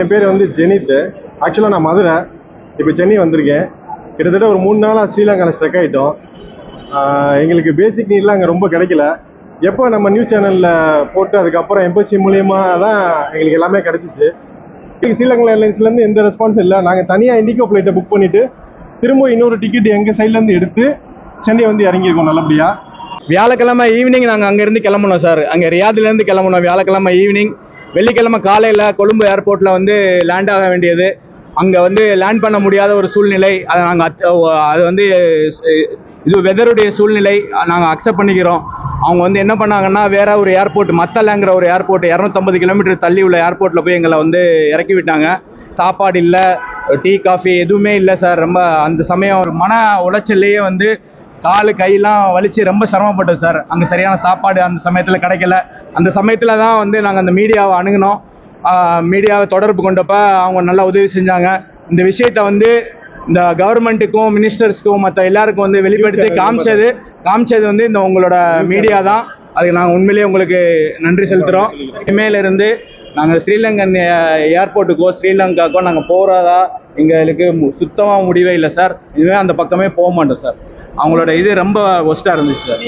என் பேர் வந்து ஜெனித்து. ஆக்சுவலாக நான் மதுரை. இப்போ சென்னை வந்திருக்கேன். கிட்டத்தட்ட ஒரு மூணு நாளாக ஸ்ரீலங்காவில் ஸ்ட்ரக் ஆகிட்டோம் எங்களுக்கு பேசிக் நீட்லாம் அங்கே ரொம்ப கிடைக்கல. எப்போ நம்ம நியூஸ் சேனலில் போட்டு அதுக்கப்புறம் எம்பசி மூலியமாக தான் எங்களுக்கு எல்லாமே கிடச்சிச்சு. ஸ்ரீலங்கா ஏர்லைன்ஸ்லேருந்து எந்த ரெஸ்பான்ஸ் இல்லை. நாங்கள் தனியாக இண்டிகோ ஃப்ளைட்டை புக் பண்ணிவிட்டு திரும்ப இன்னொரு டிக்கெட் எங்கள் சைட்லேருந்து எடுத்து சென்னை வந்து இறங்கியிருக்கோம் நல்லபடியாக வியாழக்கிழமை ஈவினிங் நாங்கள் அங்கேருந்து கிளம்பணும் சார் அங்கே ரியாதுலேருந்து கிளம்பணும். வியாழக்கிழமை ஈவினிங் வெள்ளிக்கிழமை காலையில் கொழும்பு ஏர்போர்ட்டில் வந்து லேண்ட் ஆக வேண்டியது. அங்கே வந்து லேண்ட் பண்ண முடியாத ஒரு சூழ்நிலை. அதை நாங்கள் அது வந்து இது வெதருடைய சூழ்நிலை. நாங்கள் அக்செப்ட் பண்ணிக்கிறோம். அவங்க வந்து என்ன பண்ணாங்கன்னா வேற ஒரு ஏர்போர்ட் மத்தலங்கிற ஒரு ஏர்போர்ட் இரநூத்தம்பது கிலோமீட்டர் தள்ளி உள்ள ஏர்போர்ட்டில் போய் எங்களை வந்து இறக்கி விட்டாங்க. சாப்பாடு இல்லை டீ காஃபி எதுவுமே இல்லை சார் ரொம்ப அந்த சமயம் ஒரு மன உளைச்சல்லையே வந்து காலு கையெல்லாம் வலிச்சு ரொம்ப சிரமப்பட்டோம் சார் அங்கே சரியான சாப்பாடு அந்த சமயத்தில் கிடைக்கல. அந்த சமயத்தில் தான் வந்து நாங்கள் அந்த மீடியாவை அணுகுனோம். மீடியாவை தொடர்பு கொண்டப்ப அவங்க நல்லா உதவி செஞ்சாங்க. இந்த விஷயத்தை வந்து இந்த கவர்மெண்ட்டுக்கும் மினிஸ்டர்ஸ்க்கும் மற்ற எல்லாருக்கும் வந்து வெளிப்படுத்தி காமிச்சது. காமிச்சது வந்து இந்த உங்களோட மீடியா தான். அதுக்கு நாங்கள் உண்மையிலேயே உங்களுக்கு நன்றி செலுத்துகிறோம் இனிமேல இருந்து நாங்கள் ஸ்ரீலங்கன் ஏர்போர்ட்டுக்கோ ஸ்ரீலங்காக்கோ நாங்கள் போகிறதா எங்களுக்கு சுத்தமாக முடிவே இல்லை சார். இனிமேல் அந்த பக்கமே போக மாட்டோம் சார். அவங்களோட இது ரொம்ப ஒஸ்ட்டாக இருந்துச்சு சார்.